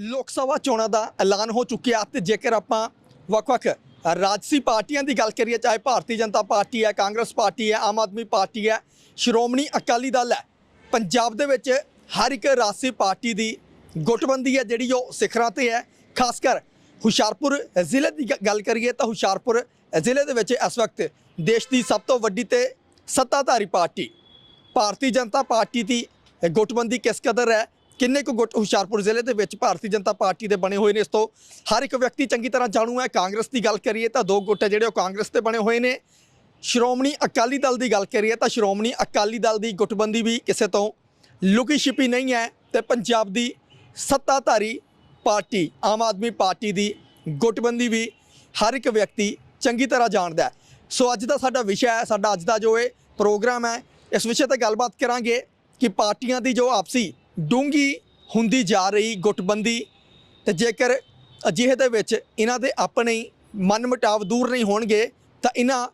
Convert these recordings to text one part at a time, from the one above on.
ਲੋਕ ਸਭਾ ਚੋਣਾਂ ਦਾ ਐਲਾਨ ਹੋ ਚੁੱਕਿਆ ਤੇ ਜੇਕਰ ਆਪਾਂ ਵੱਖ-ਵੱਖ ਰਾਜਸੀ ਪਾਰਟੀਆਂ ਦੀ ਗੱਲ ਕਰੀਏ, ਚਾਹੇ ਭਾਰਤੀ ਜਨਤਾ ਪਾਰਟੀ ਹੈ, ਕਾਂਗਰਸ ਪਾਰਟੀ ਹੈ, ਆਮ ਆਦਮੀ ਪਾਰਟੀ ਹੈ, ਸ਼੍ਰੋਮਣੀ ਅਕਾਲੀ ਦਲ ਹੈ, ਪੰਜਾਬ ਦੇ ਵਿੱਚ ਹਰ ਇੱਕ ਰਾਜਸੀ ਪਾਰਟੀ ਦੀ ਗੁੱਟਬੰਦੀ ਹੈ ਜਿਹੜੀ ਉਹ ਸਿਖਰਾਂ ਤੇ ਹੈ। ਖਾਸ ਕਰ ਹੁਸ਼ਿਆਰਪੁਰ ਜ਼ਿਲ੍ਹੇ ਦੀ ਗ- ਗੱਲ ਕਰੀਏ ਤਾਂ ਹੁਸ਼ਿਆਰਪੁਰ ਜ਼ਿਲ੍ਹੇ ਦੇ ਵਿੱਚ ਇਸ ਵਕਤ ਦੇਸ਼ ਦੀ ਸਭ ਤੋਂ ਵੱਡੀ ਤੇ ਸੱਤਾਧਾਰੀ ਪਾਰਟੀ, ਭਾਰਤੀ ਜਨਤਾ ਪਾਰਟੀ ਦੀ ਗੁੱਟਬੰਦੀ ਕਿਸ ਕਦਰ ਹੈ? ਕਿੰਨੇ ਕੁ ਗੁੱਟ ਹੁਸ਼ਿਆਰਪੁਰ ਜ਼ਿਲ੍ਹੇ ਦੇ ਵਿੱਚ ਭਾਰਤੀ ਜਨਤਾ ਪਾਰਟੀ ਦੇ ਬਣੇ ਹੋਏ ਨੇ ਇਸ ਤੋਂ? ਹਰ ਇੱਕ ਵਿਅਕਤੀ ਚੰਗੀ ਤਰ੍ਹਾਂ ਜਾਣੂ ਹੈ। ਕਾਂਗਰਸ ਦੀ ਗੱਲ ਕਰੀਏ ਤਾਂ ਦੋ ਗੁੱਟ ਹੈ ਜਿਹੜੇ ਉਹ ਕਾਂਗਰਸ ਤੇ ਬਣੇ ਹੋਏ ਨੇ। ਸ਼੍ਰੋਮਣੀ ਅਕਾਲੀ ਦਲ ਦੀ ਗੱਲ ਕਰੀਏ ਤਾਂ ਸ਼੍ਰੋਮਣੀ ਅਕਾਲੀ ਦਲ ਦੀ ਗੁੱਟਬੰਦੀ ਵੀ ਕਿਸੇ ਤੋਂ ਲੁਕੀ ਛਿਪੀ ਨਹੀਂ ਹੈ ਤੇ ਪੰਜਾਬ ਦੀ ਸੱਤਾਧਾਰੀ ਪਾਰਟੀ, ਆਮ ਆਦਮੀ ਪਾਰਟੀ ਦੀ ਗੁੱਟਬੰਦੀ ਵੀ ਹਰ ਇੱਕ ਵਿਅਕਤੀ ਚੰਗੀ ਤਰ੍ਹਾਂ ਜਾਣਦਾ ਹੈ। ਸੋ ਅੱਜ ਦਾ ਸਾਡਾ ਵਿਸ਼ਾ ਹੈ, ਸਾਡਾ ਅੱਜ ਦਾ ਜੋ ਇਹ ਪ੍ਰੋਗਰਾਮ ਹੈ, ਇਸ ਵਿਸ਼ੇ ਤੇ ਗੱਲਬਾਤ ਕਰਾਂਗੇ ਕਿ ਪਾਰਟੀਆਂ ਦੀ ਜੋ ਆਪਸੀ ਡੂੰਗੀ ਹੁੰਦੀ ਜਾ ਰਹੀ ਗੁੱਟਬੰਦੀ ਤੇ ਜੇਕਰ ਅਜਿਹੇ ਦੇ ਵਿੱਚ ਇਹਨਾਂ ਦੇ ਆਪਣੇ ਹੀ ਮਨਮਟਾਵ ਦੂਰ ਨਹੀਂ ਹੋਣਗੇ, ਤਾਂ ਇਹਨਾਂ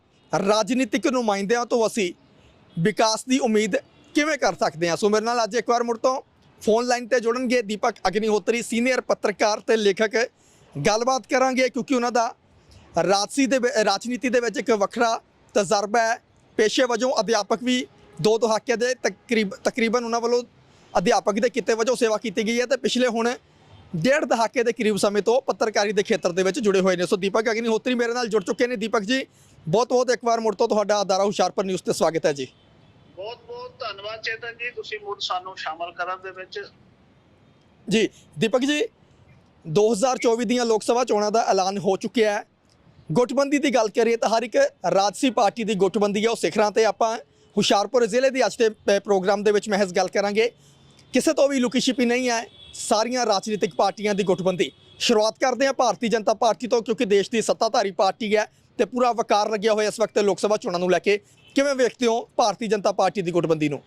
ਰਾਜਨੀਤਿਕ ਨੁਮਾਇੰਦਿਆਂ ਤੋਂ ਅਸੀਂ ਵਿਕਾਸ ਦੀ ਉਮੀਦ ਕਿਵੇਂ ਕਰ ਸਕਦੇ ਹਾਂ? ਸੋ ਮੇਰੇ ਨਾਲ ਅੱਜ ਇੱਕ ਵਾਰ ਮੁੜ ਤੋਂ ਫੋਨ ਲਾਈਨ ਤੇ ਜੁੜਨਗੇ ਦੀਪਕ ਅਗਨੀਹੋਤਰੀ, ਸੀਨੀਅਰ ਪੱਤਰਕਾਰ ਤੇ ਲੇਖਕ। ਗੱਲਬਾਤ ਕਰਾਂਗੇ ਕਿਉਂਕਿ ਉਹਨਾਂ ਦਾ ਰਾਜਸੀ ਦੇ ਵਿ- ਰਾਜਨੀਤੀ ਦੇ ਵਿੱਚ ਇੱਕ ਵੱਖਰਾ ਤਜਰਬਾ ਹੈ। ਪੇਸ਼ੇ ਵਜੋਂ ਅਧਿਆਪਕ ਵੀ ਦੋ ਦਹਾਕੇ ਦੇ ਤਕਰੀਬ, ਤਕਰੀਬਨ ਉਹਨਾਂ ਵੱਲੋਂ ਅਧਿਆਪਕ ਦੇ ਕਿੱਤੇ ਵਜੋਂ ਸੇਵਾ ਕੀਤੀ ਗਈ ਹੈ ਤੇ ਪਿਛਲੇ ਹੁਣ ਡੇਢ ਦਹਾਕੇ ਦੇ ਕਰੀਬ ਸਮੇਂ ਤੋਂ ਪੱਤਰਕਾਰੀ ਦੇ ਖੇਤਰ ਦੇ ਵਿੱਚ ਜੁੜੇ ਹੋਏ ਨੇ। ਸੋ ਦੀਪਕ ਅਗਨੀਹੋਤਰੀ ਮੇਰੇ ਨਾਲ ਜੁੜ ਚੁੱਕੇ ਨੇ। ਦੀਪਕ ਜੀ ਬਹੁਤ ਬਹੁਤ ਇੱਕ ਵਾਰ ਮੁੜ ਤੋਂ ਤੁਹਾਡਾ ਅਦਾਰਾ ਹੁਸ਼ਿਆਰਪੁਰ ਨਿਊਜ਼ ਤੇ ਸਵਾਗਤ ਹੈ ਜੀ। ਬਹੁਤ ਬਹੁਤ ਧੰਨਵਾਦ ਚੇਤਨ ਜੀ ਤੁਸੀਂ ਮੁੜ ਸਾਨੂੰ ਸ਼ਾਮਲ ਕਰਨ ਦੇ ਵਿੱਚ। ਜੀ ਦੀਪਕ ਜੀ 2024 ਦੀਆਂ ਲੋਕ ਸਭਾ ਚੋਣਾਂ ਦਾ ਐਲਾਨ ਹੋ ਚੁੱਕਿਆ ਹੈ। ਗੁੱਟਬੰਦੀ ਦੀ ਗੱਲ ਕਰੀਏ ਤਾਂ ਹਰ ਇੱਕ ਰਾਜਸੀ ਪਾਰਟੀ ਦੀ ਗੁੱਟਬੰਦੀ ਹੈ। ਉਹ ਸਿਖਰਾਂ ਤੇ ਆਪਾਂ ਹੁਸ਼ਿਆਰਪੁਰ ਜ਼ਿਲ੍ਹੇ ਦੀ ਅੱਜ ਦੇ ਪ੍ਰੋਗਰਾਮ ਦੇ ਵਿੱਚ ਮਹਿਜ਼ ਗੱਲ ਕਰਾਂਗੇ। ਕਿਸੇ ਤੋਂ ਵੀ ਲੁਕੀ ਛਿਪੀ ਨਹੀਂ ਹੈ। ਸਾਰੀਆਂ ਰਾਜਨੀਤਿਕ ਪਾਰਟੀਆਂ ਦੀ ਗੁੱਟਬੰਦੀ ਸ਼ੁਰੂਆਤ ਕਰਦੇ ਹਾਂ ਭਾਰਤੀ ਜਨਤਾ ਪਾਰਟੀ ਤੋਂ, ਕਿਉਂਕਿ ਦੇਸ਼ ਦੀ ਸੱਤਾਧਾਰੀ ਪਾਰਟੀ ਹੈ ਤੇ ਪੂਰਾ ਵਕਾਰ ਲੱਗਿਆ ਹੋਇਆ ਇਸ ਵਕਤ ਲੋਕ ਸਭਾ ਚੋਣਾਂ ਨੂੰ ਲੈ ਕੇ। ਕਿਵੇਂ ਵੇਖਦੇ ਹੋ ਭਾਰਤੀ ਜਨਤਾ ਪਾਰਟੀ ਦੀ ਗੁੱਟਬੰਦੀ ਨੂੰ?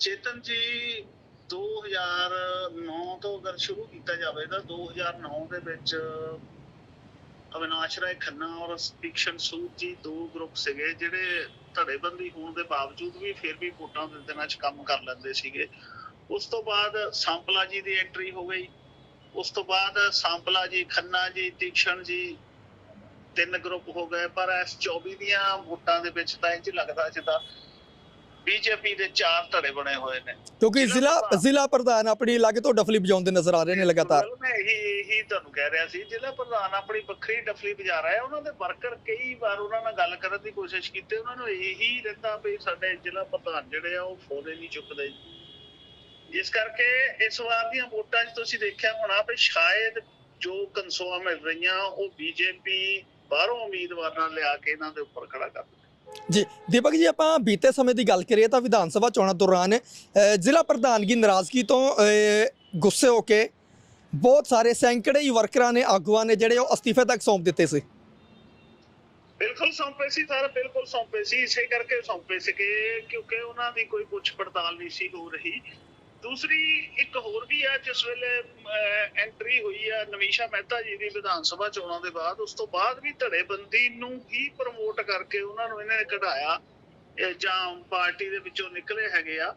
ਚੇਤਨ ਜੀ 2009 ਤੋਂ ਅਗਰ ਸ਼ੁਰੂ ਕੀਤਾ ਜਾਵੇ ਤਾਂ 2009 ਦੇ ਵਿੱਚ ਅਵਿਨਾਸ਼ ਰਾਏ ਖੰਨਾ ਔਰ ਸਤੀਕਸ਼ਨ ਸੂਦ ਜੀ ਦੋ ਗਰੁੱਪ ਸੀਗੇ, ਜਿਹੜੇ ਧੜੇਬੰਦੀ ਹੋਣ ਦੇ ਬਾਵਜੂਦ ਵੀ ਫਿਰ ਵੀ ਵੋਟਾਂ ਦੇ ਦਿਨਾਂ 'ਚ ਕੰਮ ਕਰ ਲੈਂਦੇ ਸੀਗੇ। ਉਸ ਤੋਂ ਬਾਅਦ ਸੰਪਲਾ ਜੀ ਦੀ ਐਂਟਰੀ ਹੋ ਗਈ। ਉਸ ਤੋਂ ਬਾਅਦ ਸੰਪਲਾ ਜੀ ਖੰਨਾ ਜੀ ਤੀਕਸ਼ਣ ਜੀ ਤਿੰਨ ਗਰੁੱਪ ਹੋ ਗਏ। ਪਰ ਇਸ 24 ਦੀਆਂ ਵੋਟਾਂ ਦੇ ਵਿੱਚ ਤਾਂ ਇੰਜ ਲੱਗਦਾ ਜਿੱਦਾਂ ਬੀਜੇਪੀ ਦੇ ਚਾਰ ਧੜੇ ਬਣੇ ਹੋਏ ਨੇ। ਕਿਉਂਕਿ ਜ਼ਿਲ੍ਹਾ ਜ਼ਿਲ੍ਹਾ ਪ੍ਰਧਾਨ। ਆਪਣੀ ਅਲੱਗ ਤੋਂ ਡਫਲੀ ਵਜਾਉਂਦੇ ਨਜ਼ਰ ਆ ਰਹੇ ਨੇ ਲਗਾਤਾਰ। ਮੈਂ ਇਹੀ ਇਹੀ ਤੁਹਾਨੂੰ ਕਹਿ ਰਿਹਾ ਸੀ ਜ਼ਿਲ੍ਹਾ ਪ੍ਰਧਾਨ ਆਪਣੀ ਵੱਖਰੀ ਡਫਲੀ ਵਜਾ ਰਿਹਾ ਹੈ। ਉਹਨਾਂ ਦੇ ਵਰਕਰ ਕਈ ਵਾਰ ਉਹਨਾਂ ਨਾਲ ਗੱਲ ਕਰਨ ਦੀ ਕੋਸ਼ਿਸ਼ ਕੀਤੀ। ਉਹਨਾਂ ਨੂੰ ਇਹੀ ਰਹਿੰਦਾ ਵੀ ਸਾਡੇ ਜ਼ਿਲ੍ਹਾ ਪ੍ਰਧਾਨ ਜਿਹੜੇ ਆ ਉਹ ਫੋਨੇ ਨਹੀਂ ਚੁੱਕਦੇ। ਇਸ ਕਰਕੇ ਇਸ ਵਾਰ ਦੀਆਂ ਵੋਟਾਂ 'ਚ ਤੁਸੀਂ ਦੇਖਿਆ ਹੋਣਾ ਵੀ ਸ਼ਾਇਦ ਜੋ ਕਨਸੋਆਂ ਮਿਲ ਰਹੀਆਂ ਉਹ ਬੀਜੇਪੀ ਬਾਹਰੋਂ ਉਮੀਦਵਾਰਾਂ ਲਿਆ ਕੇ ਇਹਨਾਂ ਦੇ ਉੱਪਰ ਖੜਾ ਕਰ ਜੀ ਦੀਪਕ ਜੀ ਆਪਾਂ ਬੀਤੇ ਸਮੇਂ ਦੀ ਗੱਲ ਕਰੀਏ ਤਾਂ ਵਿਧਾਨ ਸਭਾ ਚੋਣਾਂ ਦੌਰਾਨ ਜ਼ਿਲ੍ਹਾ ਪ੍ਰਧਾਨਗੀ ਨਾਰਾਜ਼ਗੀ ਤੋਂ ਗੁੱਸੇ ਹੋ ਕੇ ਬਹੁਤ ਸਾਰੇ ਸੈਂਕੜੇ ਹੀ ਵਰਕਰਾਂ ਨੇ ਆਗੂਆਂ ਨੇ ਜਿਹੜੇ ਉਹ ਅਸਤੀਫੇ ਤੱਕ ਸੌਂਪ ਦਿੱਤੇ ਸੀ। ਬਿਲਕੁਲ ਸੌਂਪੇ ਸੀ ਸਰ ਬਿਲਕੁਲ ਸੌਂਪੇ ਸੀ। ਇਸੇ ਕਰਕੇ ਸੌਂਪੇ ਸੀਗੇ ਕਿਉਂਕਿ ਉਹਨਾਂ ਦੀ ਕੋਈ ਪੁੱਛ ਪੜਤਾਲ ਨਹੀਂ ਸੀ ਹੋ ਰਹੀ। ਦੂਸਰੀ ਇੱਕ ਹੋਰ ਵੀ ਆ ਜਿਸ ਵੇਲੇ ਐਂਟਰੀ ਹੋਈ ਆ ਨਵੀਸ਼ਾ ਮਹਿਤਾ ਜੀ ਦੀ ਵਿਧਾਨ ਸਭਾ ਚੋਣਾਂ ਦੇ ਬਾਅਦ, ਉਸ ਤੋਂ ਬਾਅਦ ਵੀ ਧੜੇਬੰਦੀ ਨੂੰ ਹੀ ਪ੍ਰਮੋਟ ਕਰਕੇ ਉਹਨਾਂ ਨੂੰ ਇਹਨਾਂ ਨੇ ਕਢਾਇਆ ਜਾਂ ਪਾਰਟੀ ਦੇ ਵਿੱਚੋਂ ਨਿਕਲੇ ਹੈਗੇ ਆ।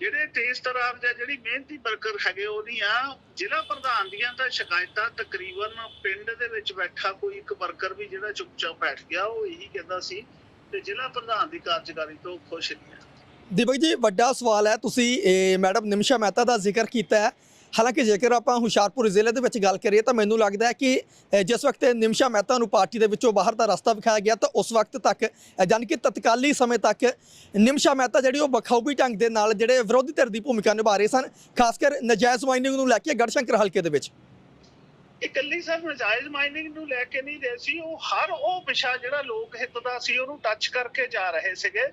ਜਿਹੜੇ ਤੇਜ਼ ਤਰਾਰ ਜਾਂ ਜਿਹੜੀ ਮਿਹਨਤੀ ਵਰਕਰ ਹੈਗੇ ਉਹ ਨਹੀਂ ਆ ਜ਼ਿਲ੍ਹਾ ਪ੍ਰਧਾਨ ਦੀਆਂ ਤਾਂ ਸ਼ਿਕਾਇਤਾਂ, ਤਕਰੀਬਨ ਪਿੰਡ ਦੇ ਵਿੱਚ ਬੈਠਾ ਕੋਈ ਇੱਕ ਵਰਕਰ ਵੀ ਜਿਹੜਾ ਚੁੱਪਚਾਪ ਬੈਠ ਗਿਆ, ਉਹ ਇਹੀ ਕਹਿੰਦਾ ਸੀ ਤੇ ਜ਼ਿਲ੍ਹਾ ਪ੍ਰਧਾਨ ਦੀ ਕਾਰਜਕਾਰੀ ਤੋਂ ਖੁਸ਼ ਨਹੀਂ ਦੀਪਕ ਜੀ ਵੱਡਾ ਸਵਾਲ ਹੈ। ਤੁਸੀਂ ਇਹ ਮੈਡਮ ਨਿਮਸ਼ਾ ਮਹਿਤਾ ਦਾ ਜ਼ਿਕਰ ਕੀਤਾ ਹੈ। ਹਾਲਾਂਕਿ ਜੇਕਰ ਆਪਾਂ ਹੁਸ਼ਿਆਰਪੁਰ ਜ਼ਿਲ੍ਹੇ ਦੇ ਵਿੱਚ ਗੱਲ ਕਰੀਏ ਤਾਂ ਮੈਨੂੰ ਲੱਗਦਾ ਹੈ ਕਿ ਜਿਸ ਵਕਤ ਨਿਮਸ਼ਾ ਮਹਿਤਾ ਨੂੰ ਪਾਰਟੀ ਦੇ ਵਿੱਚੋਂ ਬਾਹਰ ਦਾ ਰਸਤਾ ਵਿਖਾਇਆ ਗਿਆ ਤਾਂ ਉਸ ਵਕਤ ਤੱਕ ਅ, ਜਾਣੀ ਕਿ ਤਤਕਾਲੀ ਸਮੇਂ ਤੱਕ ਨਿਮਸ਼ਾ ਮਹਿਤਾ ਜਿਹੜੀ ਉਹ ਬਖੌਬੀ ਢੰਗ ਦੇ ਨਾਲ ਜਿਹੜੇ ਵਿਰੋਧੀ ਧਿਰ ਦੀ ਭੂਮਿਕਾ ਨਿਭਾ ਰਹੇ ਸਨ ਖਾਸ ਕਰ ਨਜਾਇਜ਼ ਮਾਈਨਿੰਗ ਨੂੰ ਲੈ ਕੇ ਗੜਸ਼ੰਕਰ ਹਲਕੇ ਦੇ ਵਿੱਚ। ਇਕੱਲੀ ਸਿਰਫ ਨਜਾਇਜ਼ ਮਾਈਨਿੰਗ ਨੂੰ ਲੈ ਕੇ ਨਹੀਂ ਰਹੇ ਸੀ ਉਹ ਹਰ ਉਹ ਵਿਸ਼ਾ ਜਿਹੜਾ ਲੋਕ ਹਿੱਤ ਦਾ ਸੀ ਉਹਨੂੰ ਟੱਚ ਕਰਕੇ ਜਾ ਰਹੇ ਸੀਗੇ।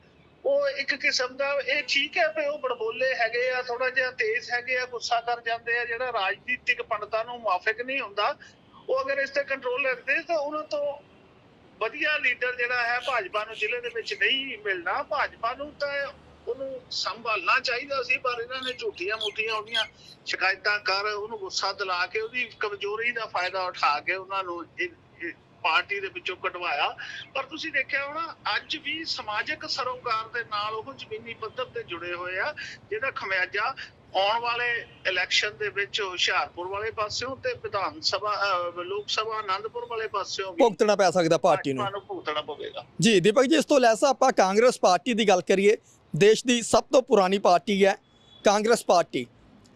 ਉਹ ਇੱਕ ਕਿਸਮ ਦਾ ਇਹ ਠੀਕ ਹੈ ਵੀ ਉਹ ਬੜਬੋਲੇ ਹੈਗੇ ਆ ਥੋੜਾ ਜਿਹਾ ਤੇਜ਼ ਹੈਗੇ ਆ, ਗੁੱਸਾ ਕਰ ਜਾਂਦੇ ਆ, ਜਿਹੜਾ ਰਾਜਨੀਤਿਕ ਪੰਡਤਾਂ ਨੂੰ ਮੁਆਫਿਕ ਨਹੀਂ ਹੁੰਦਾ। ਉਹ ਅਗਰ ਇਸ ਤੇ ਕੰਟਰੋਲ ਰੱਖਦੇ ਤਾਂ ਉਹਨਾਂ ਤੋਂ ਵਧੀਆ ਲੀਡਰ ਜਿਹੜਾ ਹੈ ਭਾਜਪਾ ਨੂੰ ਜ਼ਿਲ੍ਹੇ ਦੇ ਵਿੱਚ ਨਹੀਂ ਮਿਲਣਾ। ਭਾਜਪਾ ਨੂੰ ਤਾਂ ਉਹਨੂੰ ਸੰਭਾਲਣਾ ਚਾਹੀਦਾ ਸੀ, ਪਰ ਇਹਨਾਂ ਨੇ ਝੂਠੀਆਂ ਮੂਠੀਆਂ ਉਹਦੀਆਂ ਸ਼ਿਕਾਇਤਾਂ ਕਰ ਉਹਨੂੰ ਗੁੱਸਾ ਦਿਲਾ ਕੇ ਉਹਦੀ ਕਮਜ਼ੋਰੀ ਦਾ ਫਾਇਦਾ ਉਠਾ ਕੇ ਉਹਨਾਂ ਨੂੰ ਪਾਰਟੀ ਦੇ ਵਿੱਚੋਂ ਕਢਵਾਇਆ। ਪਰ ਤੁਸੀਂ ਦੇਖਿਆ ਹੋਣਾ ਅੱਜ ਵੀ ਸਮਾਜਿਕ ਸਰੋਕਾਰ ਦੇ ਨਾਲ ਉਹ ਜ਼ਮੀਨੀ ਪੱਧਰ ਤੇ ਜੁੜੇ ਹੋਏ ਆ ਜਿਹਦਾ ਖਮਿਆਜਾ ਆਉਣ ਵਾਲੇ ਇਲੈਕਸ਼ਨ ਦੇ ਵਿੱਚ ਹੁਸ਼ਿਆਰਪੁਰ ਵਾਲੇ ਪਾਸਿਓਂ ਤੇ ਵਿਧਾਨ ਸਭਾ ਲੋਕ ਸਭਾ ਆਨੰਦਪੁਰ ਵਾਲੇ ਪਾਸਿਓਂ ਵੀ ਭੁਗਤਣਾ ਪੈ ਸਕਦਾ ਪਾਰਟੀ ਨੂੰ ਭੁਗਤਣਾ ਪਵੇਗਾ। ਜੀ ਦੀਪਕ ਜੀ ਇਸ ਤੋਂ ਲੈਸਾ ਆਪਾਂ ਕਾਂਗਰਸ ਪਾਰਟੀ ਦੀ ਗੱਲ ਕਰੀਏ। ਦੇਸ਼ ਦੀ ਸਭ ਤੋਂ ਪੁਰਾਣੀ ਪਾਰਟੀ ਹੈ ਕਾਂਗਰਸ ਪਾਰਟੀ।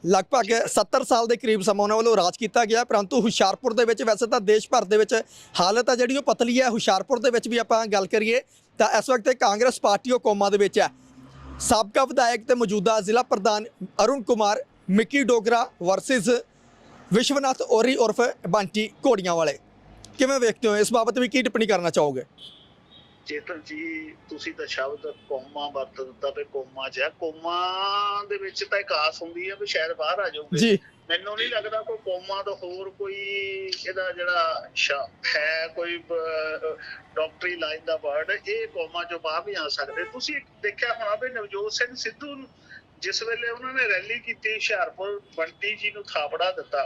ਲਗਭਗ 70 ਸਾਲ ਦੇ ਕਰੀਬ ਸਮਾਂ ਉਹਨਾਂ ਵੱਲੋਂ ਰਾਜ ਕੀਤਾ ਗਿਆ, ਪਰੰਤੂ ਹੁਸ਼ਿਆਰਪੁਰ ਦੇ ਵਿੱਚ ਵੈਸੇ ਤਾਂ ਦੇਸ਼ ਭਰ ਦੇ ਵਿੱਚ ਹਾਲਤ ਆ ਜਿਹੜੀ ਉਹ ਪਤਲੀ ਹੈ। ਹੁਸ਼ਿਆਰਪੁਰ ਦੇ ਵਿੱਚ ਵੀ ਆਪਾਂ ਗੱਲ ਕਰੀਏ ਤਾਂ ਇਸ ਵਕਤ ਕਾਂਗਰਸ ਪਾਰਟੀ ਉਹ ਕੋਮਾ ਦੇ ਵਿੱਚ ਹੈ। ਸਾਬਕਾ ਵਿਧਾਇਕ ਤੇ ਮੌਜੂਦਾ ਜ਼ਿਲ੍ਹਾ ਪ੍ਰਧਾਨ ਅਰੁਣ ਕੁਮਾਰ, ਮਿੱਕੀ ਡੋਗਰਾ ਵਰਸਸ ਵਿਸ਼ਵਨਾਥ ਔਰੀ ਉਰਫ ਬੰਟੀ ਘੋੜੀਆਂ ਵਾਲੇ। ਕਿਵੇਂ ਵੇਖਦੇ ਹੋ? ਇਸ ਬਾਬਤ ਵੀ ਕੀ ਟਿੱਪਣੀ ਕਰਨਾ ਚਾਹੋਗੇ? ਚੇਤਨ ਜੀ ਤੁਸੀਂ ਤਾਂ ਸ਼ਬਦ ਕੋਮਾ ਵਰਤ ਦਿੱਤਾ ਤੇ ਕੋਮਾ ਚ ਹੈ। ਕੋਮਾ ਦੇ ਵਿੱਚ ਤਾਂ ਇੱਕ ਆਸ ਹੁੰਦੀ ਹੈ ਵੀ ਸ਼ਾਇਦ ਬਾਹਰ ਆ ਜਾਓਗੇ ਜੀ। ਮੈਨੂੰ ਨਹੀਂ ਲੱਗਦਾ ਕੋਈ ਕੋਮਾ ਤੋਂ ਹੋਰ ਕੋਈ ਇਹਦਾ ਜਿਹੜਾ ਹੈ ਕੋਈ ਡਾਕਟਰੀ ਲਾਈਨ ਦਾ ਵਰਡ ਇਹ ਕੋਮਾ ਚੋਂ ਬਾਹਰ ਨਹੀਂ ਆ ਸਕਦੇ। ਤੁਸੀਂ ਦੇਖਿਆ ਹੋਣਾ ਵੀ ਨਵਜੋਤ ਸਿੰਘ ਸਿੱਧੂ ਜਿਸ ਵੇਲੇ ਉਹਨਾਂ ਨੇ ਰੈਲੀ ਕੀਤੀ ਹੁਸ਼ਿਆਰਪੁਰ ਬੰਟੀ ਜੀ ਨੂੰ ਥਾਪੜਾ ਦਿੱਤਾ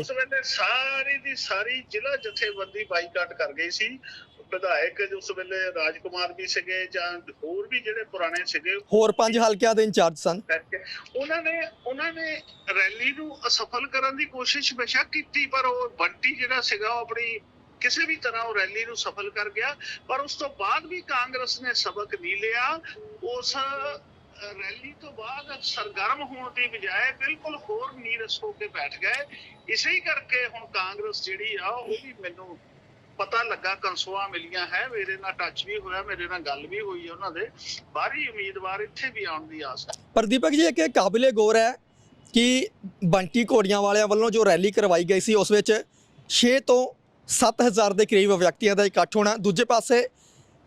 ਉਸ ਵੇਲੇ ਸਾਰੀ ਦੀ ਸਾਰੀ ਜ਼ਿਲ੍ਹਾ ਜਥੇਬੰਦੀ ਬਾਈਕਾਟ ਕਰ ਗਈ ਸੀ। ਵਿਧਾਇਕ ਉਸ ਵੇਲੇ ਰਾਜਕੁਮਾਰ ਵੀ ਸੀਗੇ ਜਾਂ ਹੋਰ ਵੀ ਜਿਹੜੇ ਪੁਰਾਣੇ ਸੀਗੇ ਹੋਰ ਪੰਜ ਹਲਕਿਆਂ ਦੇ ਇੰਚਾਰਜ ਸਨ। ਉਹਨਾਂ ਨੇ ਉਹਨਾਂ ਨੇ ਰੈਲੀ ਨੂੰ ਅਸਫਲ ਕਰਨ ਦੀ ਕੋਸ਼ਿਸ਼ ਬੇਸ਼ੱਕ ਕੀਤੀ ਪਰ ਉਹ ਬੰਟੀ ਜਿਹੜਾ ਸੀਗਾ ਉਹ ਆਪਣੀ ਕਿਸੇ ਵੀ ਤਰ੍ਹਾਂ ਉਹ ਰੈਲੀ ਨੂੰ ਸਫਲ ਕਰ ਗਿਆ। ਪਰ ਉਸ ਤੋਂ ਬਾਅਦ ਵੀ ਕਾਂਗਰਸ ਨੇ ਸਬਕ ਨਹੀਂ ਲਿਆ। ਉਸ ਰੈਲੀ ਤੋਂ ਬਾਅਦ ਸਰਗਰਮ ਹੋਣ ਦੀ ਬਜਾਏ ਬਿਲਕੁਲ ਹੋਰ ਨੀਰਸ ਹੋ ਕੇ ਬੈਠ ਗਏ। ਇਸੇ ਹੀ ਕਰਕੇ ਹੁਣ ਕਾਂਗਰਸ ਜਿਹੜੀ ਆ ਉਹ ਵੀ ਮੈਨੂੰ ਪਤਾ ਲੱਗਾ ਕੰਸੂਆਂ ਮਿਲੀਆਂ ਹੈ, ਮੇਰੇ ਨਾਲ ਟੱਚ ਵੀ ਹੋਇਆ, ਮੇਰੇ ਨਾਲ ਗੱਲ ਵੀ ਹੋਈ ਉਹਨਾਂ ਦੇ। ਬਾਹਰੀ ਉਮੀਦਵਾਰ ਇੱਥੇ ਵੀ ਆਉਣ ਦੀ ਆਸ ਹੈ। ਪਰ ਜੀ, ਇੱਕ ਕਾਬਿਲੇ ਗੌਰ ਹੈ ਕਿ ਬੰਟੀ ਘੋੜੀਆਂ ਵਾਲਿਆਂ ਵੱਲੋਂ ਜੋ ਰੈਲੀ ਕਰਵਾਈ ਗਈ ਸੀ, ਉਸ ਵਿੱਚ 6 ਤੋਂ 7000 ਦੇ ਕਰੀਬ ਵਿਅਕਤੀਆਂ ਦਾ ਇਕੱਠ ਹੋਣਾ, ਦੂਜੇ ਪਾਸੇ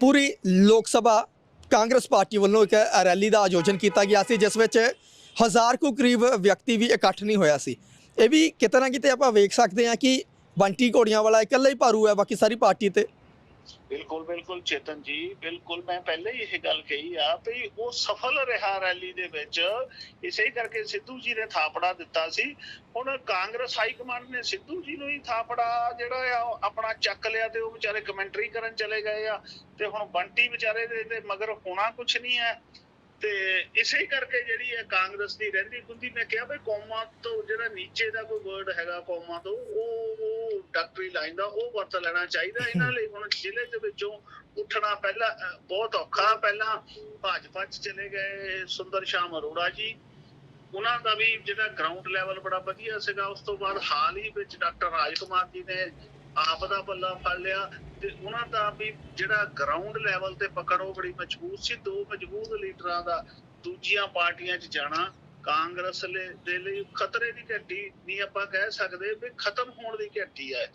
ਪੂਰੀ ਲੋਕ ਸਭਾ ਕਾਂਗਰਸ ਪਾਰਟੀ ਵੱਲੋਂ ਇੱਕ ਰੈਲੀ ਦਾ ਆਯੋਜਨ ਕੀਤਾ ਗਿਆ ਸੀ, ਜਿਸ ਵਿੱਚ ਹਜ਼ਾਰ ਕੁ ਕਰੀਬ ਵਿਅਕਤੀ ਵੀ ਇਕੱਠ ਨਹੀਂ ਹੋਇਆ ਸੀ। ਇਹ ਵੀ ਕਿਤੇ ਨਾ ਕਿਤੇ ਆਪਾਂ ਵੇਖ ਸਕਦੇ ਹਾਂ ਕਿ ਬੰਟੀ ਘੋੜੀਆਂ ਵਾਲਾ ਇਕੱਲਾ ਹੀ ਭਾਰੂ ਹੈ, ਬਾਕੀ ਸਾਰੀ ਪਾਰਟੀ ਤੇ। ਬਿਲਕੁਲ ਬਿਲਕੁਲ, ਚੇਤਨ ਜੀ, ਬਿਲਕੁਲ, ਮੈਂ ਪਹਿਲੇ ਹੀ ਇਹ ਗੱਲ ਕਹੀ ਆ ਵੀ ਉਹ ਸਫਲ ਰਿਹਾ ਰੈਲੀ ਦੇ ਵਿੱਚ, ਇਸੇ ਕਰਕੇ ਸਿੱਧੂ ਜੀ ਨੇ ਥਾਪੜਾ ਦਿੱਤਾ ਸੀ। ਹੁਣ ਕਾਂਗਰਸ ਹਾਈ ਕਮਾਂਡ ਨੇ ਸਿੱਧੂ ਜੀ ਨੂੰ ਹੀ ਥਾਪੜਾ ਜਿਹੜਾ ਆ ਆਪਣਾ ਚੱਕ ਲਿਆ ਤੇ ਉਹ ਵਿਚਾਰੇ ਕਮੈਂਟਰੀ ਕਰਨ ਚਲੇ ਗਏ ਆ। ਤੇ ਹੁਣ ਬੰਟੀ ਵਿਚਾਰੇ ਦੇ ਤੇ ਮਗਰ ਹੋਣਾ ਕੁਝ ਨਹੀਂ ਹੈ। ਤੇ ਇਸੇ ਕਰਕੇ ਜਿਹੜੀ ਹੈ ਕਾਂਗਰਸ ਦੀ ਰਹਿੰਦੀ ਖੁੰਦੀ ਮੈਂ ਕਿਹਾ ਵੀ ਕੌਮਾਂ ਤੋਂ ਜਿਹੜਾ ਨੀਚੇ ਦਾ ਕੋਈ ਵਰਡ ਹੈਗਾ, ਕੌਮਾਂ ਤੋਂ, ਉਹ ਡਾਕਟਰੀ ਲਾਈਨ ਦਾ ਉਹ ਵਰਤ ਲੈਣਾ ਚਾਹੀਦਾ। ਇਹਨਾਂ ਲਈ ਹੁਣ ਜ਼ਿਲ੍ਹੇ ਦੇ ਵਿੱਚੋਂ ਉੱਠਣਾ ਪਹਿਲਾਂ ਬਹੁਤ ਔਖਾ। ਪਹਿਲਾਂ ਭਾਜਪਾ ਚ ਚਲੇ ਗਏ ਸੁੰਦਰ ਸ਼ਾਮ ਅਰੋੜਾ ਜੀ। ਉਹਨਾਂ ਦਾ ਵੀ ਜਿਹੜਾ ਗਰਾਊਂਡ ਲੈਵਲ ਬੜਾ ਵਧੀਆ ਸੀਗਾ। ਉਸ ਤੋਂ ਬਾਅਦ ਹਾਲ ਹੀ ਵਿੱਚ ਡਾਕਟਰ ਰਾਜ ਕੁਮਾਰ ਜੀ ਨੇ ਆਪ ਦਾ ਪੱਲਾ ਫੜ ਲਿਆ ਤੇ ਉਹਨਾਂ ਦਾ ਵੀ ਜਿਹੜਾ ਗਰਾਊਂਡ ਲੈਵਲ ਤੇ ਪਕੜ ਉਹ ਬੜੀ ਮਜ਼ਬੂਤ ਸੀ। ਦੋ ਮਜ਼ਬੂਤ ਲੀਡਰਾਂ ਦਾ ਦੂਜੀਆਂ ਪਾਰਟੀਆਂ 'ਚ ਜਾਣਾ। ਕਾਂਗਰਸ ਦੇ ਲਈ ਖਤਰੇ ਦੀ ਘੰਟੀ ਨਹੀਂ ਆਪਾਂ ਕਹਿ ਸਕਦੇ ਵੀ ਖਤਮ ਹੋਣ ਦੀ ਘੰਟੀ ਹੈ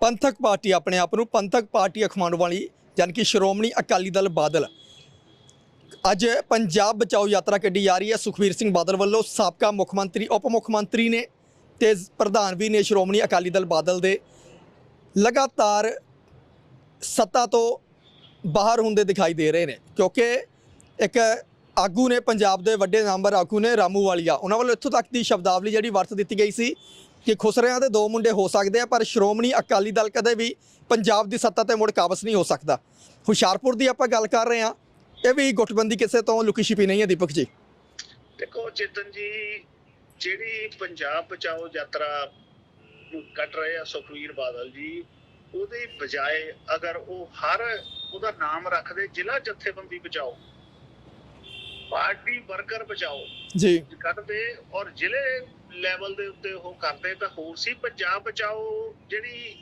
ਪੰਥਕ ਪਾਰਟੀ ਆਪਣੇ ਆਪ ਨੂੰ ਪੰਥਕ ਪਾਰਟੀ ਅਖਵਾਉਣ ਵਾਲੀ ਯਾਨੀ ਕਿ ਸ਼੍ਰੋਮਣੀ ਅਕਾਲੀ ਦਲ ਬਾਦਲ। ਅੱਜ ਪੰਜਾਬ ਬਚਾਓ ਯਾਤਰਾ ਕੱਢੀ ਜਾ ਰਹੀ ਹੈ। ਸੁਖਵੀਰ ਸਿੰਘ ਬਾਦਲ ਵੱਲੋਂ ਸਾਬਕਾ ਮੁੱਖ ਮੰਤਰੀ, ਉਪ ਮੁੱਖ ਮੰਤਰੀ ਨੇ ਤੇ ਪ੍ਰਧਾਨ ਵੀ ਨੇ ਸ਼੍ਰੋਮਣੀ ਅਕਾਲੀ ਦਲ ਬਾਦਲ ਦੇ। ਲਗਾਤਾਰ ਸੱਤਾ ਤੋਂ ਬਾਹਰ ਹੁੰਦੇ ਦਿਖਾਈ ਦੇ ਰਹੇ ਨੇ ਕਿਉਂਕਿ ਇੱਕ ਆਗੂ ਨੇ ਪੰਜਾਬ ਦੇ ਵੱਡੇ ਨੰਬਰ ਆਗੂ ਨੇ ਰਾਮੂ ਵਾਲੀਆ। ਉਹਨਾਂ ਵੱਲੋਂ ਇੱਥੋਂ ਤੱਕ ਦੀ ਸ਼ਬਦਾਵਲੀ ਜਿਹੜੀ ਵਰਤ ਦਿੱਤੀ ਗਈ ਸੀ ਕਿ ਖੁਸਰਿਆਂ ਦੇ ਦੋ ਮੁੰਡੇ ਹੋ ਸਕਦੇ ਆ, ਪਰ ਸ਼੍ਰੋਮਣੀ ਅਕਾਲੀ ਦਲ ਕਦੇ ਵੀ ਪੰਜਾਬ ਦੀ ਸੱਤਾ ਤੇ ਮੁੜ ਕਾਬਜ਼ ਨਹੀਂ ਹੋ ਸਕਦਾ। ਹੁਸ਼ਿਆਰਪੁਰ ਦੀ ਆਪਾਂ ਗੱਲ ਕਰ ਰਹੇ ਹਾਂ। ਇਹ ਵੀ ਗੁੱਟਬੰਦੀ ਕਿਸੇ ਤੋਂ ਲੁਕੀ ਛਿਪੀ ਨਹੀਂ ਹੈ, ਦੀਪਕ ਜੀ। ਦੇਖੋ ਚੇਤਨ ਜੀ, ਜਿਹੜੀ ਪੰਜਾਬ ਬਚਾਓ ਯਾਤਰਾ ਨੂੰ ਕੱਢ ਰਹੇ ਆ ਸੁਖਵੀਰ ਬਾਦਲ ਜੀ, ਉਹਦੇ ਬਜਾਏ ਅਗਰ ਉਹ ਹਰ ਉਹਦਾ ਨਾਮ ਰੱਖਦੇ, ਜ਼ਿਲ੍ਹਾ ਜਥੇਬੰਦੀ ਬਚਾਓ। ਪਾਰਟੀ ਵਰਕਰ ਬਚਾਓ। ਜੀ। ਕੱਢਦੇ ਔਰ ਜ਼ਿਲ੍ਹੇ ਲੈਵਲ ਦੇ ਉੱਤੇ ਉਹ ਕਰਦੇ ਤਾਂ ਹੋਰ ਸੀ ਪੰਜਾਬ ਬਚਾਓ ਜਿਹੜੀ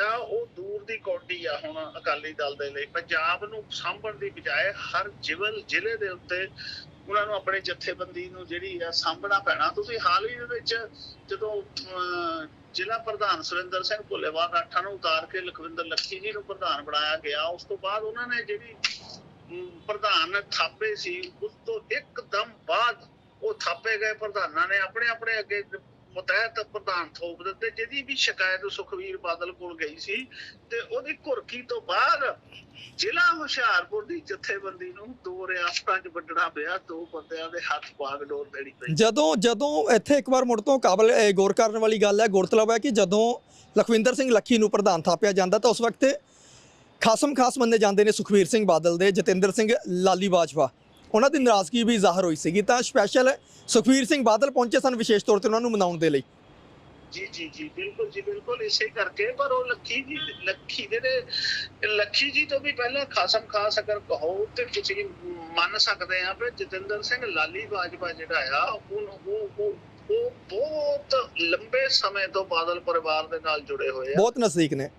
ਉਹ ਦੂਰ ਦੀ ਕੌਡੀ ਆ ਹੁਣ ਅਕਾਲੀ ਦਲ ਦੇ ਲਈ। ਪੰਜਾਬ ਨੂੰ ਸਾਂਭਣ ਦੀ ਬਜਾਏ ਹਰ ਜ਼ਿਵਲ ਜ਼ਿਲ੍ਹੇ ਦੇ ਉੱਤੇ ਉਹਨਾਂ ਨੂੰ ਆਪਣੇ ਜਥੇਬੰਦੀ ਨੂੰ ਜਿਹੜੀ ਆ ਸਾਂਭਣਾ ਪੈਣਾ। ਤੁਸੀਂ ਹਾਲ ਹੀ ਦੇ ਵਿੱਚ ਜਦੋਂ ਜ਼ਿਲ੍ਹਾ ਪ੍ਰਧਾਨ ਸੁਰਿੰਦਰ ਸਿੰਘ ਭੁੱਲੇਵਾਲ ਰਾਠਾਂ ਨੂੰ ਉਤਾਰ ਕੇ ਲਖਵਿੰਦਰ ਲੱਖੀ ਜੀ ਨੂੰ ਪ੍ਰਧਾਨ ਬਣਾਇਆ ਗਿਆ ਉਸ ਤੋਂ ਬਾਅਦ ਉਹਨਾਂ ਨੇ ਜਿਹੜੀ ਪ੍ਰਧਾਨ ਥਾਪੇ ਸੀ, ਉਸ ਤੋਂ ਇੱਕਦਮ ਬਾਅਦ ਉਹ ਥਾਪੇ ਗਏ, ਪ੍ਰਧਾਨਾਂ ਨੇ ਆਪਣੇ ਆਪਣੇ ਅੱਗੇ ਮੁਤਹਿਤ ਪ੍ਰਧਾਨ ਥੋਪ ਦਿੱਤੇ, ਜਿਹਦੀ ਵੀ ਸ਼ਿਕਾਇਤ ਸੁਖਵੀਰ ਬਾਦਲ ਕੋਲ ਗਈ ਸੀ ਤੇ ਉਹਦੀ ਘੁਰਕੀ ਤੋਂ ਬਾਅਦ ਜ਼ਿਲ੍ਹਾ ਹੁਸ਼ਿਆਰਪੁਰ ਦੀ ਜਥੇਬੰਦੀ ਨੂੰ ਦੋ ਰਿਆਸਤਾਂ 'ਚ ਵੰਡਣਾ ਪਿਆ, ਦੋ ਬੰਦਿਆਂ ਦੇ ਹੱਥ ਪਾਗ ਡੋਰ ਦੇਣੀ ਪਈ। ਜਦੋਂ ਜਦੋਂ ਇੱਥੇ ਇੱਕ ਵਾਰ ਮੁੜ ਤੋਂ ਕਾਬਲ ਗੌਰ ਕਰਨ ਵਾਲੀ ਗੱਲ ਹੈ, ਗੁਰਤਲਬ ਹੈ ਕਿ ਜਦੋਂ ਲਖਵਿੰਦਰ ਸਿੰਘ ਲੱਖੀ ਨੂੰ ਪ੍ਰਧਾਨ ਥਾਪਿਆ ਜਾਂਦਾ, ਤਾਂ ਉਸ ਵਕਤ ਖਾਸਮ ਖਾਸ ਮੰਨੇ ਜਾਂਦੇ ਨੇ ਸੁਖਵੀਰ ਸਿੰਘ ਬਾਦਲ ਦੇ ਜਤਿੰਦਰ ਸਿੰਘ ਲਾਲੀ ਬਾਜਵਾ। ਉਹਨਾਂ ਦੀ ਨਾਰਾਜ਼ਗੀ ਵੀ ਜ਼ਾਹਰ ਹੋਈ ਸੀਗੀ। ਤਾਂ ਸਪੈਸ਼ਲ ਸੁਖਵੀਰ ਸਿੰਘ ਬਾਦਲ ਪਹੁੰਚੇ ਸਨ ਵਿਸ਼ੇਸ਼ ਤੌਰ ਤੇ ਉਹਨਾਂ ਨੂੰ ਮਨਾਉਣ ਦੇ ਲਈ। ਜੀ ਜੀ ਜੀ ਬਿਲਕੁਲ ਜੀ ਬਿਲਕੁਲ ਇਸੇ ਕਰਕੇ। ਪਰ ਉਹ ਲੱਖੀ ਜੀ ਲੱਖੀ ਦੇ ਲੱਖੀ ਜੀ ਤੋਂ ਵੀ ਪਹਿਲਾਂ ਖਾਸਮ ਖਾਸ ਅਗਰ ਕਹੋ ਤੇ ਤੁਸੀਂ ਮੰਨ ਸਕਦੇ ਆ ਵੀ ਜਤਿੰਦਰ ਸਿੰਘ ਲਾਲੀ ਬਾਜਵਾ ਜਿਹੜਾ ਆ ਉਹ ਉਹ ਉਹ ਬਹੁਤ ਲੰਬੇ ਸਮੇਂ ਤੋਂ ਬਾਦਲ ਪਰਿਵਾਰ ਦੇ ਨਾਲ ਜੁੜੇ ਹੋਏ ਆ। ਬਹੁਤ ਨਜ਼ਦੀਕ ਨੇ।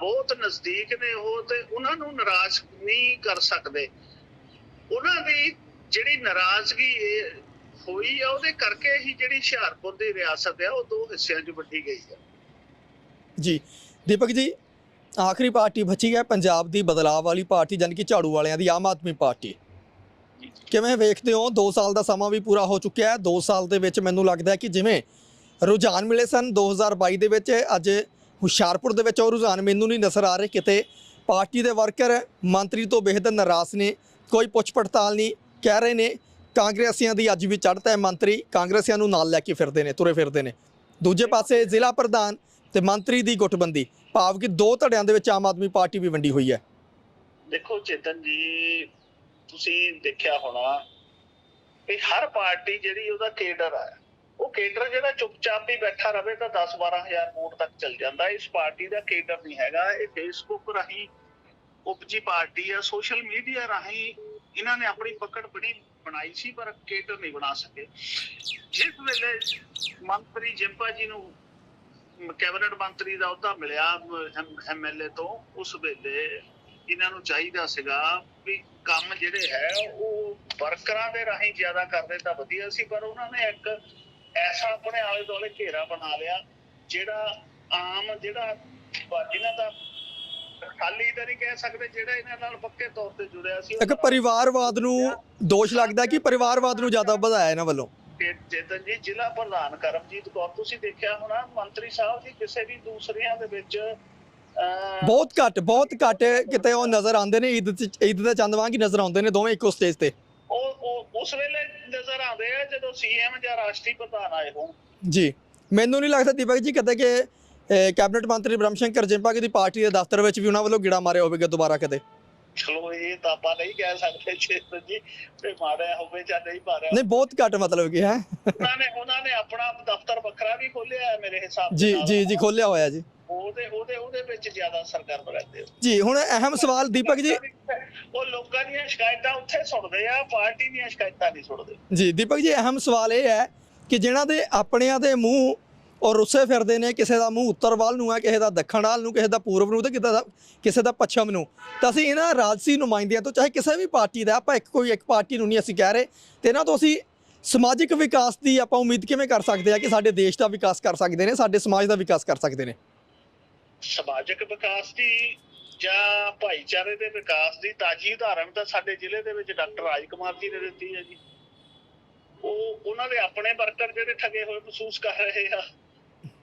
ਬਹੁਤ ਨਜ਼ਦੀਕ ਨੇ ਉਹ ਤੇ ਉਹਨਾਂ ਨੂੰ ਨਾਰਾਜ਼ ਨਹੀਂ ਕਰ ਸਕਦੇ। ਉਹਨਾਂ ਦੀ ਜਿਹੜੀ ਨਾਰਾਜ਼ਗੀ ਹੋਈ ਆ ਉਹਦੇ ਕਰਕੇ ਹੀ ਜਿਹੜੀ ਹੁਸ਼ਿਆਰਪੁਰ ਦੀ ਰਿਆਸਤ ਆ ਉਹ ਦੋ ਹਿੱਸਿਆਂ 'ਚ ਵੰਡੀ ਗਈ ਆ। ਜੀ ਦੀਪਕ ਜੀ ਆਖਰੀ ਪਾਰਟੀ ਬਚੀ ਹੈ ਪੰਜਾਬ ਦੀ ਬਦਲਾਅ ਵਾਲੀ ਪਾਰਟੀ ਜਾਣੀ ਕਿ ਝਾੜੂ ਵਾਲਿਆਂ ਦੀ ਆਮ ਆਦਮੀ ਪਾਰਟੀ। ਕਿਵੇਂ ਵੇਖਦੇ ਹੋ? 2 ਸਾਲ ਦਾ ਸਮਾਂ ਵੀ ਪੂਰਾ ਹੋ ਚੁੱਕਿਆ ਹੈ। 2 ਸਾਲ ਦੇ ਵਿੱਚ ਮੈਨੂੰ ਲੱਗਦਾ ਹੈ ਕਿ ਜਿਵੇਂ ਰੁਝਾਨ ਮਿਲੇ ਸਨ 2022 ਦੇ ਵਿੱਚ ਅੱਜ ਹੁਸ਼ਿਆਰਪੁਰ ਦੇ ਵਿੱਚ ਉਹ ਰੁਝਾਨ ਮੈਨੂੰ ਨਹੀਂ ਨਜ਼ਰ ਆ ਰਹੇ। ਕਿਤੇ ਪਾਰਟੀ ਦੇ ਵਰਕਰ ਮੰਤਰੀ ਤੋਂ ਬੇਹੱਦ ਨਾਰਾਜ਼ ਨੇ ਕੋਈ ਪੁੱਛ ਪੜਤਾਲ ਨਹੀਂ ਕਹਿ ਰਹੇ ਨੇ। ਕਾਂਗਰਸੀਆਂ ਦੀ ਅੱਜ ਵੀ ਚੜ੍ਹਤਾ ਹੈ ਮੰਤਰੀ ਕਾਂਗਰਸੀਆਂ ਨੂੰ ਨਾਲ ਲੈ ਕੇ ਫਿਰਦੇ ਨੇ ਤੁਰੇ ਫਿਰਦੇ ਨੇ। ਦੂਜੇ ਪਾਸੇ ਜ਼ਿਲ੍ਹਾ ਪ੍ਰਧਾਨ ਤੇ ਮੰਤਰੀ ਦੀ ਗੁੱਟਬੰਦੀ ਭਾਵ ਕਿ ਦੋ ਧੜਿਆਂ ਦੇ ਵਿੱਚ ਆਮ ਆਦਮੀ ਪਾਰਟੀ ਵੀ ਵੰਡੀ ਹੋਈ ਹੈ। ਦੇਖੋ ਚੇਤਨ ਜੀ ਤੁਸੀਂ ਦੇਖਿਆ ਹੋਣਾ ਕਿ ਹਰ ਪਾਰਟੀ ਜਿਹੜੀ ਉਹਦਾ ਕੇਡਰ ਆ ਉਹ ਕੇਡਰ ਜਿਹੜਾ ਚੁੱਪਚਾਪ ਹੀ ਬੈਠਾ ਰਵੇ ਤਾਂ 10 12000 ਵੋਟ ਤੱਕ ਚੱਲ ਜਾਂਦਾ। ਇਸ ਪਾਰਟੀ ਦਾ ਕੇਡਰ ਨਹੀਂ ਹੈਗਾ। ਇਹ ਫੇਸਬੁੱਕ ਰਾਹੀਂ ਉਪਜੀ ਪਾਰਟੀ ਆ। ਸੋਸ਼ਲ ਮੀਡੀਆ ਰਾਹੀਂ ਇਹਨਾਂ ਨੇ ਆਪਣੀ ਪਕੜ ਬਣੀ ਬਣਾਈ ਸੀ, ਪਰ ਕੇਡਰ ਨਹੀਂ ਬਣਾ ਸਕੇ। ਜਿਸ ਵੇਲੇ ਮੰਤਰੀ ਜਿੰਪਾ ਜੀ ਨੂੰ ਕੈਬਨਿਟ ਮੰਤਰੀ ਦਾ ਅਹੁਦਾ ਮਿਲਿਆ ਐਮਐਲਏ ਤੋਂ, ਉਸ ਵੇਲੇ ਇਹਨਾਂ ਨੂੰ ਚਾਹੀਦਾ ਸੀਗਾ ਵੀ ਕੰਮ ਜਿਹੜੇ ਹੈ, ਉਹ ਵਰਕਰਾਂ ਦੇ ਰਾਹੀਂ ਜ਼ਿਆਦਾ ਕਰਦੇ ਤਾਂ ਵਧੀਆ ਸੀ, ਪਰ ਉਹਨਾਂ ਨੇ ਇੱਕ ਐਸਾ ਆਪਣੇ ਆਲੇ ਦੁਆਲੇ ਘੇਰਾ ਬਣਾ ਲਿਆ ਜਿਹੜਾ ਆਮ ਜਿਹੜਾ ਇਹਨਾਂ ਦਾ ਖਾਲੀ ਤਾਂ ਨਹੀਂ ਕਹਿ ਸਕਦੇ ਜਿਹੜਾ ਇਹਨਾਂ ਨਾਲ ਪੱਕੇ ਤੌਰ ਤੇ ਜੁੜਿਆ ਸੀ ਇੱਕ ਪਰਿਵਾਰਵਾਦ ਨੂੰ ਦੋਸ਼ ਲੱਗਦਾ ਕਿ ਪਰਿਵਾਰਵਾਦ ਨੂੰ ਜ਼ਿਆਦਾ ਵਧਾਇਆ ਇਹਨਾਂ ਵੱਲੋਂ। ਚੇਤਨ ਜੀ ਜ਼ਿਲ੍ਹਾ ਪ੍ਰਧਾਨ ਕਰਮਜੀਤ ਕੌਰ ਤੁਸੀਂ ਦੇਖਿਆ ਹੋਣਾ ਮੰਤਰੀ ਸਾਹਿਬ ਜੀ ਕਿਸੇ ਵੀ ਦੂਸਰਿਆਂ ਦੇ ਵਿੱਚ ਬਹੁਤ ਘੱਟ ਬਹੁਤ ਘੱਟ ਕਿਤੇ ਉਹ ਨਜ਼ਰ ਆਉਂਦੇ ਨੇ ਈਦ ਈਦ ਦੇ ਚੰਦ ਵਾਂਗ ਹੀ ਨਜ਼ਰ ਆਉਂਦੇ ਨੇ ਦੋਵੇਂ ਇੱਕੋ ਸਟੇਜ ਤੇ। ਉਹ ਉਸ ਵੇਲੇ ਨਜ਼ਰ ਆਉਂਦੇ ਆ ਜਦੋਂ ਸੀਐਮ ਜਾਂ ਰਾਸ਼ਟਰੀ ਪ੍ਰਧਾਨ ਆਏ ਹੋਣ। ਜੀ, ਮੈਨੂੰ ਨਹੀਂ ਲੱਗਦਾ ਦੀਪਕ ਜੀ ਕਦੇ ਕਿ ਕੈਬਨਿਟ ਮੰਤਰੀ ਬ੍ਰਹਮ ਸ਼ੰਕਰ ਜਿੰਪਾ ਦੀ ਪਾਰਟੀ ਦੇ ਦਫ਼ਤਰ ਵਿੱਚ ਵੀ ਉਹਨਾਂ ਵੱਲੋਂ ਗਿੜਾ ਮਾਰਿਆ ਹੋਵੇਗਾ ਦੁਬਾਰਾ ਕਦੇ। ਚਲੋ ਇਹ ਤਾਂ ਆਪਾਂ ਨਹੀਂ ਕਹਿ ਸਕਦੇ ਚੇਤਨ ਜੀ ਤੇ ਮਾੜਾ ਹੋਵੇ ਜਾਂ ਨਹੀਂ ਮਾਰਿਆ ਨਹੀਂ ਬਹੁਤ ਘੱਟ ਮਤਲਬ ਕਿ ਹੈ। ਉਹਨਾਂ ਨੇ ਉਹਨਾਂ ਨੇ ਆਪਣਾ ਦਫ਼ਤਰ ਵੱਖਰਾ ਵੀ ਖੋਲਿਆ ਹੈ ਮੇਰੇ ਹਿਸਾਬ ਜੀ। ਜੀ ਜੀ ਖੋਲਿਆ ਹੋਇਆ ਜੀ। ਉਹਦੇ ਉਹਦੇ ਉਹਦੇ ਵਿੱਚ ਜ਼ਿਆਦਾ ਸਰਗਰਮ ਰਹਿੰਦੇ ਹੋ। ਜੀ ਹੁਣ ਅਹਿਮ ਸਵਾਲ ਦੀਪਕ ਜੀ ਉਹ ਲੋਕਾਂ ਦੀਆਂ ਸ਼ਿਕਾਇਤਾਂ ਉੱਥੇ ਸੁਣਦੇ ਆ ਪਾਰਟੀ ਦੀਆਂ ਸ਼ਿਕਾਇਤਾਂ ਨਹੀਂ ਸੁਣਦੇ। ਜੀ ਦੀਪਕ ਜੀ ਅਹਿਮ ਸਵਾਲ ਇਹ ਹੈ ਕਿ ਜਿਨ੍ਹਾਂ ਦੇ ਆਪਣਿਆਂ ਦੇ ਮੂੰਹ ਔਰ ਰੁੱਸੇ ਫਿਰਦੇ ਨੇ ਕਿਸੇ ਦਾ ਮੂੰਹ ਉੱਤਰ ਵੱਲ ਨੂੰ ਹੈ, ਕਿਸੇ ਦਾ ਦੱਖਣ ਵੱਲ ਨੂੰ, ਕਿਸੇ ਦਾ ਪੂਰਬ ਨੂੰ ਤੇ ਕਿਸੇ ਦਾ ਕਿਸੇ ਦਾ ਪੱਛਮ ਨੂੰ। ਤਾਂ ਅਸੀਂ ਇਹਨਾਂ ਰਾਜਸੀ ਨੁਮਾਇੰਦਿਆਂ ਤੋਂ, ਚਾਹੇ ਕਿਸੇ ਵੀ ਪਾਰਟੀ ਦਾ, ਆਪਾਂ ਇੱਕ ਕੋਈ ਇੱਕ ਪਾਰਟੀ ਨੂੰ ਨਹੀਂ ਅਸੀਂ ਕਹਿ ਰਹੇ। ਤੇ ਇਹਨਾਂ ਤੋਂ ਅਸੀਂ ਸਮਾਜਿਕ ਵਿਕਾਸ ਦੀ ਆਪਾਂ ਉਮੀਦ ਕਿਵੇਂ ਕਰ ਸਕਦੇ ਆ ਕਿ ਸਾਡੇ ਦੇਸ਼ ਦਾ ਵਿਕਾਸ ਕਰ ਸਕਦੇ ਨੇ, ਸਾਡੇ ਸਮਾਜ ਦਾ ਵਿਕਾਸ ਕਰ ਸਕਦੇ ਨੇ? ਸਮਾਜਿਕ ਵਿਕਾਸ ਦੀ ਜਾਂ ਭਾਈਚਾਰੇ ਦੇ ਵਿਕਾਸ ਦੀ ਤਾਜੀ ਉਦਾਹਰਣ ਤਾਂ ਸਾਡੇ ਜ਼ਿਲ੍ਹੇ ਦੇ ਵਿੱਚ ਡਾਕਟਰ ਰਾਜ ਕੁਮਾਰ ਜੀ ਨੇ ਦਿੱਤੀ ਹੈ ਜੀ। ਉਹ ਉਹਨਾਂ ਦੇ ਆਪਣੇ ਵਰਕਰ ਜਿਹੜੇ ਠੱਗੇ ਹੋਏ ਮਹਿਸੂਸ ਕਰ ਰਹੇ ਆ।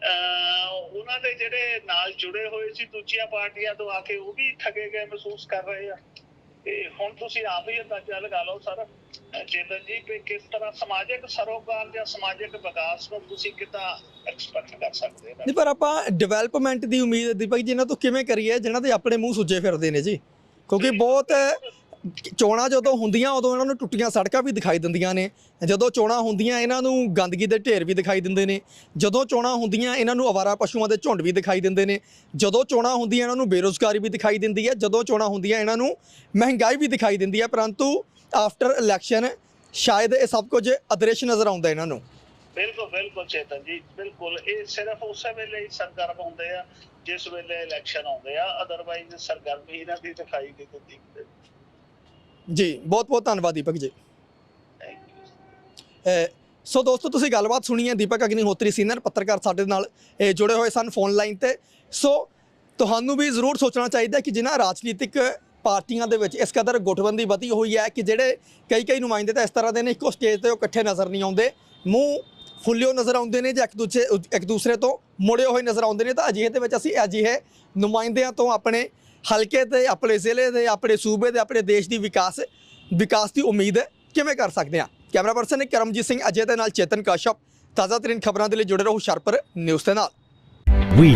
ਉਹਨਾਂ ਦੇ ਜਿਹੜੇ ਨਾਲ ਜੁੜੇ ਹੋਏ ਸੀ ਦੂਜੀਆਂ ਪਾਰਟੀਆਂ ਤੋਂ ਆ ਕੇ ਉਹ ਵੀ ਠੱਗੇ ਗਏ ਮਹਿਸੂਸ ਕਰ ਰਹੇ ਆ। ਤੇ ਹੁਣ ਤੁਸੀਂ ਆਪ ਹੀ ਅੰਦਾਜ਼ਾ ਲਗਾ ਲਓ ਸਰ ਚੇਤਨ ਜੀ ਕਿ ਕਿਸ ਤਰ੍ਹਾਂ ਸਮਾਜਿਕ ਸਰੋਕਾਰ ਜਾਂ ਸਮਾਜਿਕ ਵਿਕਾਸ ਨੂੰ ਤੁਸੀਂ ਕਿੱਦਾਂ ਐਕਸਪੈਕਟ ਕਰ ਸਕਦੇ ਹੋ? ਨਹੀਂ ਪਰ ਆਪਾਂ ਡਿਵੈਲਪਮੈਂਟ ਦੀ ਉਮੀਦ ਦੀਪਕ ਜੀ ਇਹਨਾਂ ਤੋਂ ਕਿਵੇਂ ਕਰੀਏ ਜਿਨ੍ਹਾਂ ਦੇ ਆਪਣੇ ਮੂੰਹ ਸੁੱਜੇ ਫਿਰਦੇ ਨੇ ਜੀ। ਕਿਉਂਕਿ ਬਹੁਤ ਚੋਣਾਂ ਜਦੋਂ ਹੁੰਦੀਆਂ, ਉਦੋਂ ਇਹਨਾਂ ਨੂੰ ਟੁੱਟੀਆਂ ਸੜਕਾਂ ਵੀ ਦਿਖਾਈ ਦਿੰਦੀਆਂ ਨੇ। ਜਦੋਂ ਚੋਣਾਂ ਹੁੰਦੀਆਂ, ਇਹਨਾਂ ਨੂੰ ਗੰਦਗੀ ਦੇ ਢੇਰ ਵੀ ਦਿਖਾਈ ਦਿੰਦੇ ਨੇ। ਜਦੋਂ ਚੋਣਾਂ ਹੁੰਦੀਆਂ, ਇਹਨਾਂ ਨੂੰ ਅਵਾਰਾ ਪਸ਼ੂਆਂ ਦੇ ਝੁੰਡ ਵੀ ਦਿਖਾਈ ਦਿੰਦੇ ਨੇ। ਜਦੋਂ ਚੋਣਾਂ ਹੁੰਦੀਆਂ, ਇਹਨਾਂ ਨੂੰ ਬੇਰੋਜ਼ਗਾਰੀ ਵੀ ਦਿਖਾਈ ਦਿੰਦੀ ਹੈ। ਜਦੋਂ ਚੋਣਾਂ ਹੁੰਦੀਆਂ, ਇਹਨਾਂ ਨੂੰ ਮਹਿੰਗਾਈ ਵੀ ਦਿਖਾਈ ਦਿੰਦੀ ਹੈ। ਪਰੰਤੂ ਆਫਟਰ ਇਲੈਕਸ਼ਨ ਸ਼ਾਇਦ ਇਹ ਸਭ ਕੁਝ ਅਦ੍ਰਿਸ਼ ਨਜ਼ਰ ਆਉਂਦਾ ਇਹਨਾਂ ਨੂੰ। ਬਿਲਕੁਲ ਬਿਲਕੁਲ ਚੇਤਨ ਜੀ, ਬਿਲਕੁਲ। ਇਹ ਸਿਰਫ ਉਸੇ ਵੇਲੇ ਹੀ ਸਰਗਰਮ ਹੁੰਦੇ ਆ, ਜਿਸ ਵੇਲੇ ਇਲੈਕਸ਼ਨ ਆਉਂਦੇ ਆ। ਅਦਰਵਾਈਜ਼ ਸਰਗਰਮੀ ਇਹਨਾਂ ਦੀ ਦਿਖਾਈ ਨਹੀਂ ਦਿੰਦੀ। ਜੀ ਬਹੁਤ ਬਹੁਤ ਧੰਨਵਾਦ ਦੀਪਕ ਜੀ। ਸੋ ਦੋਸਤੋ, ਤੁਸੀਂ ਗੱਲਬਾਤ ਸੁਣੀ ਹੈ ਦੀਪਕ ਅਗਨੀਹੋਤਰੀ ਸੀਨੀਅਰ ਪੱਤਰਕਾਰ ਸਾਡੇ ਨਾਲ ਅਹ ਜੁੜੇ ਹੋਏ ਸਨ ਫੋਨ ਲਾਈਨ ਤੇ। ਸੋ ਤੁਹਾਨੂੰ ਵੀ ਜ਼ਰੂਰ ਸੋਚਣਾ ਚਾਹੀਦਾ ਕਿ ਜਿਨ੍ਹਾਂ ਰਾਜਨੀਤਿਕ ਪਾਰਟੀਆਂ ਦੇ ਵਿੱਚ ਇਸ ਕਦਰ ਗੁੱਟਬੰਦੀ ਵਧੀ ਹੋਈ ਹੈ ਕਿ ਜਿਹੜੇ ਕਈ ਕਈ ਨੁਮਾਇੰਦੇ ਤਾਂ ਇਸ ਤਰ੍ਹਾਂ ਦੇ ਨੇ, ਇੱਕੋ ਸਟੇਜ ਤੇ ਉਹ ਇਕੱਠੇ ਨਜ਼ਰ ਨਹੀਂ ਆਉਂਦੇ। ਮੂੰਹ ਫੁੱਲਿਓ ਨਜ਼ਰ ਆਉਂਦੇ ਨੇ ਜਾਂ ਇੱਕ ਦੂਜੇ, ਇੱਕ ਦੂਸਰੇ ਤੋਂ ਮੁੜੇ ਹੋਏ ਨਜ਼ਰ ਆਉਂਦੇ ਨੇ। ਤਾਂ ਅਜਿਹੇ ਦੇ ਵਿੱਚ ਅਸੀਂ ਅਜਿਹੇ ਨੁਮਾਇੰਦਿਆਂ ਤੋਂ ਆਪਣੇ ਹਲਕੇ ਤੇ ਆਪਣੇ ਜ਼ਿਲ੍ਹੇ ਦੇ ਆਪਣੇ ਸੂਬੇ ਦੇ ਆਪਣੇ ਦੇਸ਼ ਦੀ ਵਿਕਾਸ ਵਿਕਾਸ ਦੀ ਉਮੀਦ ਹੈ ਕਿਵੇਂ ਕਰ ਸਕਦੇ ਆ ਕੈਮਰਾ ਪਰਸਨ ਕਰਮਜੀਤ ਸਿੰਘ ਅਜੇ ਦੇ ਨਾਲ ਚੇਤਨ ਕਾਸ਼ਪ ਤਾਜ਼ਾ ਤਰੀਨ ਖਬਰਾਂ ਦੇ ਲਈ ਜੁੜੇ ਰਹੋ ਹੁਸ਼ਿਆਰਪੁਰ ਨਿਊਜ਼ ਦੇ ਨਾਲ We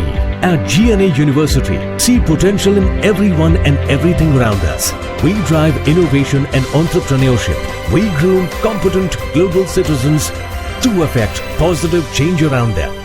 at GNA University see potential in everyone and everything around us. We drive innovation and entrepreneurship. We groom competent global citizens to affect positive change around them.